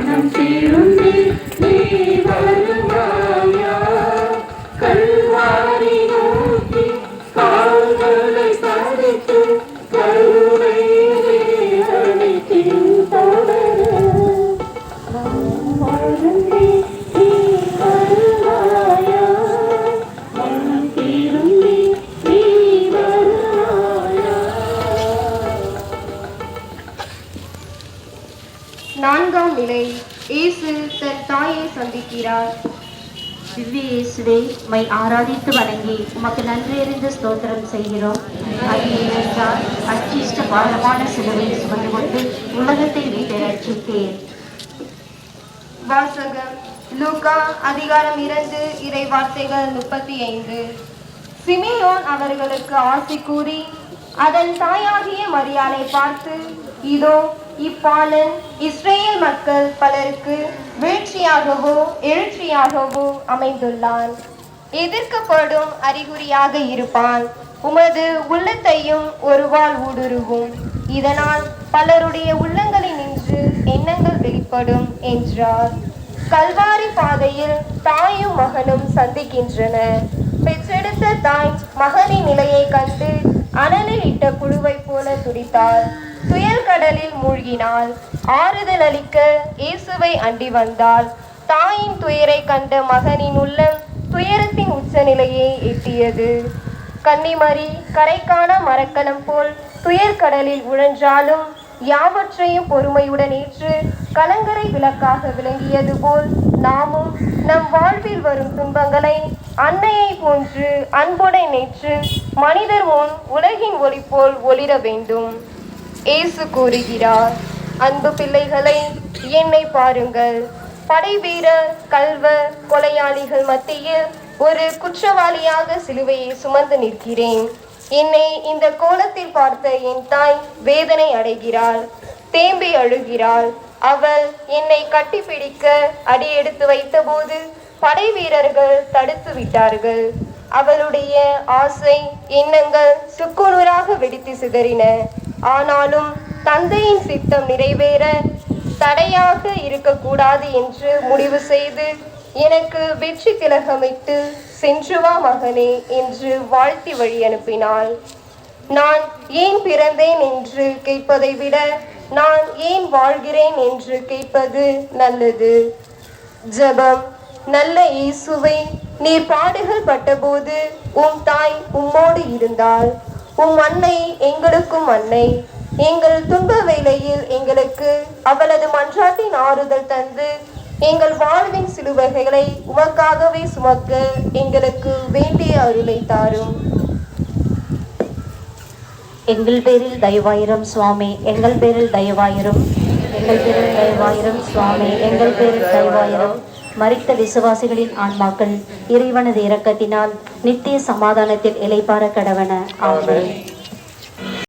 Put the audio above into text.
참 쉬운데 네 바로 와요 நான்காம் நிலை இயேசு தன் தாயை சந்திக்கிறார். திவ்ய இயேசுவே உம்மை ஆராதித்து வணங்கி உமக்கு நன்றியறிந்து ஸ்தோத்திரம் செய்கிறோம். அது ஏனென்றால் அச்சிஷ்ட பாரமான சிலுவையை சுமந்து கொண்டு உலகத்தை மீட்டு ரட்சித்தேன் வாசகம் லூகா அதிகாரம் இரண்டு இறை வார்த்தைகள் முப்பத்தி ஐந்து. சிமியோன் அவர்களுக்கு ஆசி கூறி அதன் தாயாகிய மரியாதை பார்த்து இதோ இப்பாலன் இஸ்ரேல் மக்கள் பலருக்கு வீழ்ச்சியாகவோ எழுச்சியாகவோ அமைந்துள்ளான். எதிர்க்கப்படும் அறிகுறியாக இருப்பான். உமது உள்ளத்தையும் ஒருவாள் ஊடுருவும். இதனால் பலருடைய உள்ளங்களில் நின்று எண்ணங்கள் வெளிப்படும் என்றார். கல்வாரி பாதையில் தாயும் மகனும் சந்திக்கின்றன பெற்றெடுத்த தாய் மகனின் நிலையை கண்டு அனலில் இட்ட குழுவை போல துடித்தாள். கடலில் மூழ்கினாள். ஆறுதல் அளிக்க இயேசுவை அண்டி வந்தாள். தாயின் துயரை கண்ட மகனின் உள்ள துயரத்தின் உச்சநிலையை எட்டியது. கன்னிமரி கரைக்கான மரக்கலம் போல் துயர் கடலில் உழன்றாலும் யாவற்றையும் பொறுமையுடன் ஏற்று கலங்கரை விளக்காக விளங்கியது போல் நாமும் நம் வாழ்வில் வரும் துன்பங்களை அன்னையை போன்று அன்புடன் நேற்று மனிதர் முன் உலகின் ஒளி போல் ஒளிர வேண்டும். இயேசு கூறுகிறார். அன்பு பிள்ளைகளை என்னை பாருங்கள். படை வீரர் கல்வ கொலையாளிகள் மத்தியில் ஒரு குற்றவாளியாக சிலுவையை சுமந்து நிற்கிறேன். என்னை இந்த கோலத்தில் பார்த்த என் தாய் வேதனை அடைகிறாள் தேம்பி அழுகிறாள். அவள் என்னை கட்டிப்பிடிக்க அடி எடுத்து வைத்தபோது படை வீரர்கள் தடுத்து விட்டார்கள். அவளுடைய ஆசை எண்ணங்கள் சுக்குநூறாக வெடித்து சிதறின. ஆனாலும் தந்தையின் சித்தம் நிறைவேற தடையாக இருக்கக்கூடாது என்று முடிவு செய்து எனக்கு வெற்றி திலகமிட்டு சென்று வா மகனே என்று வாழ்த்தி வழி அனுப்பினாள். நான் ஏன் பிறந்தேன் என்று கேட்பதை விட நான் ஏன் வாழ்கிறேன் என்று கேட்பது நல்லது. ஜெபம் நல்ல இயேசுவை நீர் பாடுகள் பட்டபோது உம் தாய் உம்மோடு இருந்தாள். உம் அன்னை எங்களுக்கும் அன்னை. எங்கள் துன்ப வேளையில் எங்களுக்கு அவளது மன்றாட்டின் ஆறுதல் தந்து எங்கள் வாழ்வின் சிலுவைகளை உமக்காகவே சுமக்க எங்களுக்கு வேண்டிய அருளை தாரும். எங்கள் பேரில் தயவாயிரம் சுவாமி எங்கள் பேரில் தயவாயிரம் எங்கள் பேரில் தயவாயிரம் சுவாமி எங்கள் பேரில் தயவாயிரம். மறித்த விசுவாசிகளின் ஆன்மாக்கள் இறைவனது இரக்கத்தினால் நித்திய சமாதானத்தில் இலைப்பார கடவன. ஆமென்.